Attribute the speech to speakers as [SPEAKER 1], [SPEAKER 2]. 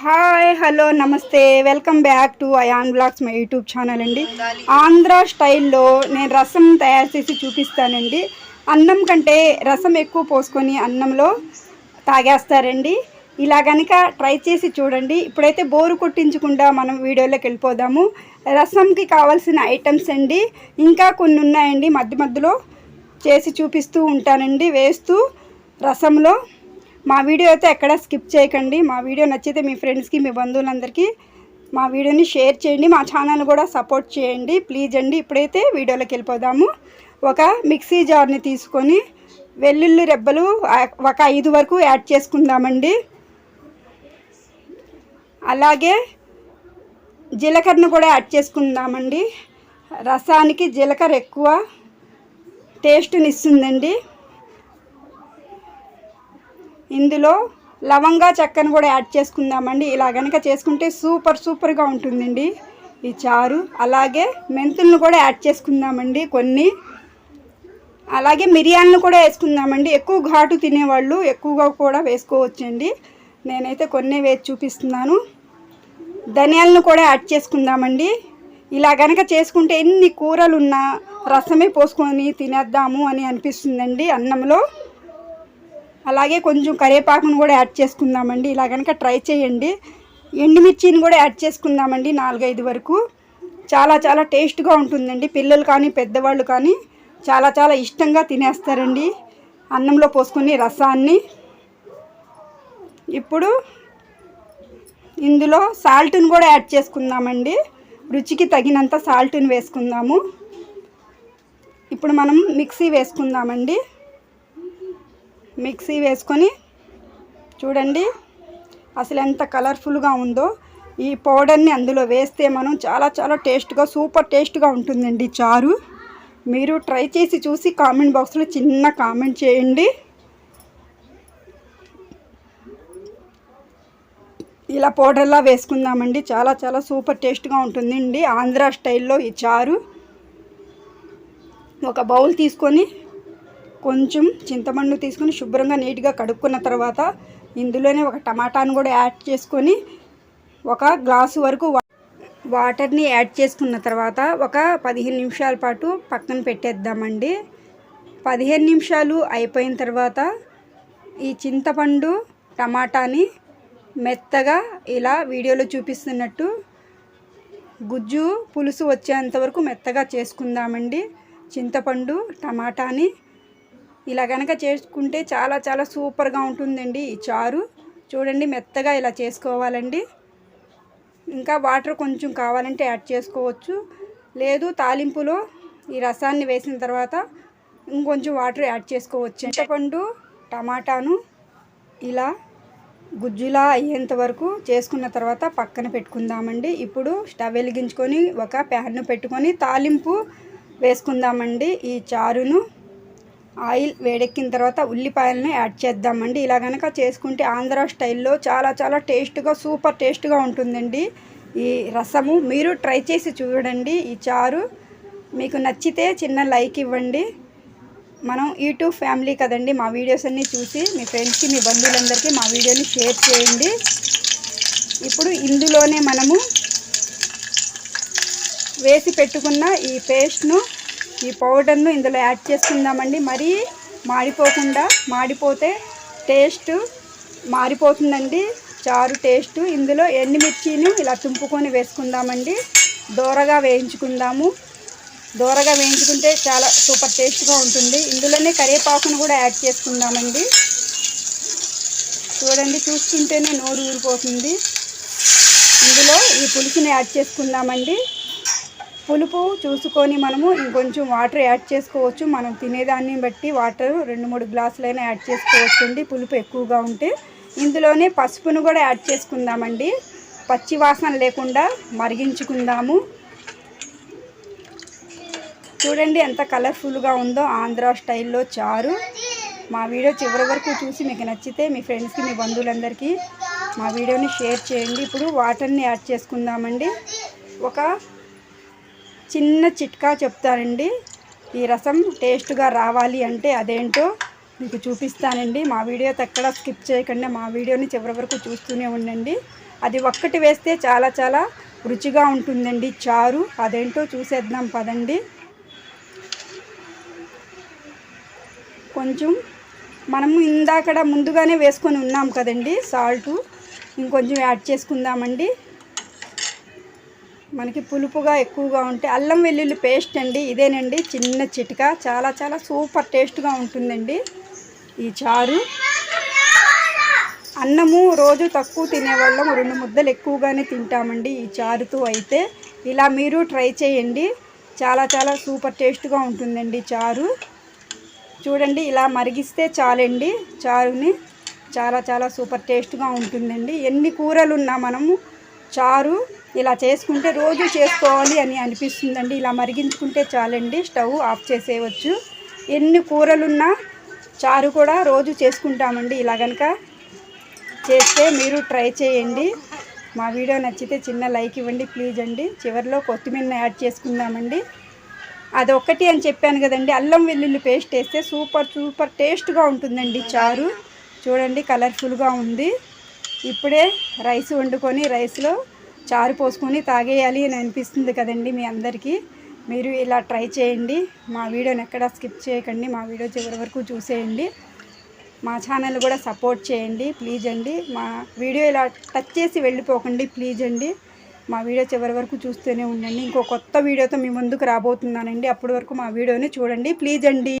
[SPEAKER 1] Hi hello నమస్తే. Welcome back to Ayaan vlogs my YouTube channel అండి. ఆంధ్ర స్టైల్లో నేను రసం తయారు చేసి చూపిస్తానండి. అన్నం కంటే రసం ఎక్కువ పోసుకొని అన్నంలో తాగేస్తారండి. ఇలా కనుక ట్రై చేసి చూడండి. ఇప్పుడైతే బోరు కొట్టించకుండా మనం వీడియోలోకి వెళ్ళిపోదాము. రసంకి కావాల్సిన ఐటమ్స్ అండి. ఇంకా కొన్ని ఉన్నాయండి. మధ్య మధ్యలో చేసి చూపిస్తూ ఉంటానండి. వేస్తూ రసంలో మా వీడియో అయితే ఎక్కడ స్కిప్ చేయకండి. మా వీడియో నచ్చితే మీ ఫ్రెండ్స్కి మీ బంధువులందరికీ మా వీడియోని షేర్ చేయండి. మా ఛానల్ కూడా సపోర్ట్ చేయండి. ప్లీజ్ అండి ఇప్పుడైతే వీడియోలోకి వెళ్ళిపోదాము. ఒక మిక్సీ జార్ని తీసుకొని వెల్లుల్లి రెబ్బలు ఒక ఐదు వరకు యాడ్ చేసుకుందామండి. అలాగే జీలకర్రను కూడా యాడ్ చేసుకుందామండి. రసానికి జీలకర్ర ఎక్కువ టేస్ట్ని ఇస్తుందండి ఇందులో లవంగా చెక్కను కూడా యాడ్ చేసుకుందామండి. ఇలా కనుక చేసుకుంటే సూపర్ సూపర్గా ఉంటుందండి ఈ చారు. అలాగే మెంతులను కూడా యాడ్ చేసుకుందామండి కొన్ని. అలాగే మిరియాలను కూడా వేసుకుందామండి. ఎక్కువ ఘాటు తినేవాళ్ళు ఎక్కువగా కూడా వేసుకోవచ్చండి. నేనైతే కొన్ని వేసి చూపిస్తున్నాను. ధనియాలను కూడా యాడ్ చేసుకుందామండి. ఇలా గనక చేసుకుంటే ఎన్ని కూరలున్నా రసమే పోసుకొని తినేద్దాము అని అనిపిస్తుందండి అన్నంలో. అలాగే కొంచెం కరివేపాకును కూడా యాడ్ చేసుకుందామండి. ఇలా కనుక ట్రై చేయండి. ఎండుమిర్చిని కూడా యాడ్ చేసుకుందామండి నాలుగైదు వరకు. చాలా చాలా టేస్ట్గా ఉంటుందండి. పిల్లలు కానీ పెద్దవాళ్ళు కానీ చాలా చాలా ఇష్టంగా తినేస్తారండి. అన్నంలో పోసుకుని రసాన్ని. ఇప్పుడు ఇందులో సాల్ట్ని కూడా యాడ్ చేసుకుందామండి. రుచికి తగినంత సాల్ట్ని వేసుకుందాము. ఇప్పుడు మనం మిక్సీ వేసుకుందామండి. మిక్సీ వేసుకొని చూడండి అసలు ఎంత కలర్ఫుల్గా ఉందో. ఈ పౌడర్ని అందులో వేస్తే మనం చాలా చాలా టేస్ట్గా సూపర్ టేస్ట్గా ఉంటుందండి చారు. మీరు ట్రై చేసి చూసి కామెంట్ బాక్స్లో చిన్న కామెంట్ చేయండి. ఇలా పౌడర్లా వేసుకుందామండి. చాలా చాలా సూపర్ టేస్ట్గా ఉంటుందండి. ఆంధ్ర స్టైల్లో ఈ చారు. ఒక బౌల్ తీసుకొని కొంచెం చింతపండు తీసుకొని శుభ్రంగా నీట్గా కడుక్కున్న తర్వాత ఇందులోనే ఒక టమాటాను కూడా యాడ్ చేసుకొని ఒక గ్లాసు వరకు వా- వాటర్ని యాడ్ చేసుకున్న తర్వాత ఒక పదిహేను నిమిషాల పాటు పక్కన పెట్టేద్దామండి. పదిహేను నిమిషాలు అయిపోయిన తర్వాత ఈ చింతపండు టమాటాని మెత్తగా ఇలా వీడియోలో చూపిస్తున్నట్టు గుజ్జు పులుసు వచ్చేంత వరకు మెత్తగా చేసుకుందామండి. చింతపండు టమాటాని ఇలా కనుక చేసుకుంటే చాలా చాలా సూపర్గా ఉంటుందండి ఈ చారు. చూడండి మెత్తగా ఇలా చేసుకోవాలండి. ఇంకా వాటర్ కొంచెం కావాలంటే యాడ్ చేసుకోవచ్చు. లేదు తాలింపులో ఈ రసాన్ని వేసిన తర్వాత ఇంకొంచెం వాటర్ యాడ్ చేసుకోవచ్చు. చింతపండు టమాటాను ఇలా గుజ్జులా అయ్యేంత వరకు చేసుకున్న తర్వాత పక్కన పెట్టుకుందామండి. ఇప్పుడు స్టవ్ వెలిగించుకొని ఒక ప్యాన్ను పెట్టుకొని తాలింపు వేసుకుందామండి ఈ చారును. ఆయిల్ వేడెక్కిన తర్వాత ఉల్లిపాయలను యాడ్ చేద్దామండి. ఇలా కనుక చేసుకుంటే ఆంధ్ర స్టైల్లో చాలా చాలా టేస్ట్గా సూపర్ టేస్ట్గా ఉంటుందండి ఈ రసము. మీరు ట్రై చేసి చూడండి ఈ చారు. మీకు నచ్చితే చిన్న లైక్ ఇవ్వండి. మనం యూట్యూబ్ ఫ్యామిలీ కదండి మా వీడియోస్ అన్నీ చూసి మీ ఫ్రెండ్స్కి మీ బంధువులందరికీ మా వీడియోని షేర్ చేయండి. ఇప్పుడు ఇందులోనే మనము వేసి పెట్టుకున్న ఈ పేస్ట్ను ఈ పౌడర్ను ఇందులో యాడ్ చేసుకుందామండి. మరీ మాడిపోకుండా మాడిపోతే టేస్ట్ మారిపోతుందండి. చారు టేస్ట్ ఇందులో ఎండుమిర్చిని ఇలా తుంపుకొని వేసుకుందామండి. దోరగా వేయించుకుందాము. దోరగా వేయించుకుంటే చాలా సూపర్ టేస్ట్గా ఉంటుంది. ఇందులోనే కరివేపాకును కూడా యాడ్ చేసుకుందామండి. చూడండి చూస్తుంటేనే నోరు ఊరిపోతుంది. ఇందులో ఈ పులుసుని యాడ్ చేసుకుందామండి. పులుపు చూసుకొని మనము ఇంకొంచెం వాటర్ యాడ్ చేసుకోవచ్చు. మనం తినేదాన్ని బట్టి వాటర్ రెండు మూడు గ్లాసులైనా యాడ్ చేసుకోవచ్చు అండి పులుపు ఎక్కువగా ఉంటే. ఇందులోనే పసుపును కూడా యాడ్ చేసుకుందామండి. పచ్చి వాసన లేకుండా మరిగించుకుందాము. చూడండి ఎంత కలర్ఫుల్గా ఉందో ఆంధ్ర స్టైల్లో చారు. మా వీడియో చివరి వరకు చూసి మీకు నచ్చితే మీ ఫ్రెండ్స్కి మీ బంధువులందరికీ మా వీడియోని షేర్ చేయండి. ఇప్పుడు వాటర్ని యాడ్ చేసుకుందామండి. ఒక చిన్న చిట్కా చెప్తానండి. ఈ రసం టేస్ట్గా రావాలి అంటే అదేంటో మీకు చూపిస్తానండి. మా వీడియో ఎక్కడ స్కిప్ చేయకుండా మా వీడియోని చివరి వరకు చూస్తూనే ఉండండి. అది ఒక్కటి వేస్తే చాలా చాలా రుచిగా ఉంటుందండి. చారు అదేంటో చూసేద్దాం పదండి. కొంచెం మనము ఇందాకడ ముందుగానే వేసుకొని ఉన్నాం కదండి. సాల్టు ఇంకొంచెం యాడ్ చేసుకుందామండి. మనకి పులుపుగా ఎక్కువగా ఉంటే అల్లం వెల్లుల్లి పేస్ట్ అండి ఇదేనండి. చిన్న చిటిక చాలా చాలా సూపర్ టేస్ట్గా ఉంటుందండి ఈ చారు. అన్నము రోజు తక్కువ తినేవాళ్ళం రెండు ముద్దలు ఎక్కువగానే తింటామండి ఈ చారుతో అయితే. ఇలా మీరు ట్రై చేయండి చాలా చాలా సూపర్ టేస్ట్గా ఉంటుందండి చారు. చూడండి ఇలా మరిగిస్తే చాలండి చారుని. చాలా చాలా సూపర్ టేస్ట్గా ఉంటుందండి. ఎన్ని కూరలు ఉన్నా మనము చారు ఇలా చేసుకుంటే రోజు చేసుకోవాలి అని అనిపిస్తుందండి. ఇలా మరిగించుకుంటే చాలండి. స్టవ్ ఆఫ్ చేసేయవచ్చు. ఎన్ని కూరలున్నా చారు కూడా రోజు చేసుకుంటామండి. ఇలా కనుక చేస్తే మీరు ట్రై చేయండి. మా వీడియో నచ్చితే చిన్న లైక్ ఇవ్వండి ప్లీజ్ అండి. చివరిలో కొత్తిమీర యాడ్ చేసుకుందామండి. అదొక్కటి అని చెప్పాను కదండి. అల్లం వెల్లుల్లి పేస్ట్ వేస్తే సూపర్ సూపర్ టేస్ట్గా ఉంటుందండి చారు. చూడండి కలర్ఫుల్గా ఉంది. ఇప్పుడే రైస్ వండుకొని రైస్లో చారు పోసుకొని తాగేయాలి అని అనిపిస్తుంది కదండి మీ అందరికీ. మీరు ఇలా ట్రై చేయండి. మా వీడియోని ఎక్కడా స్కిప్ చేయకండి. మా వీడియో చివరి వరకు చూసేయండి. మా ఛానల్ కూడా సపోర్ట్ చేయండి. ప్లీజ్ అండి. మా వీడియో ఇలా టచ్ చేసి వెళ్ళిపోకండి. ప్లీజ్ అండి. మా వీడియో చివరి వరకు చూస్తూనే ఉండండి. ఇంకో కొత్త వీడియోతో మీ ముందుకు రాబోతున్నానండి. అప్పటి వరకు మా వీడియోని చూడండి. ప్లీజ్ అండి.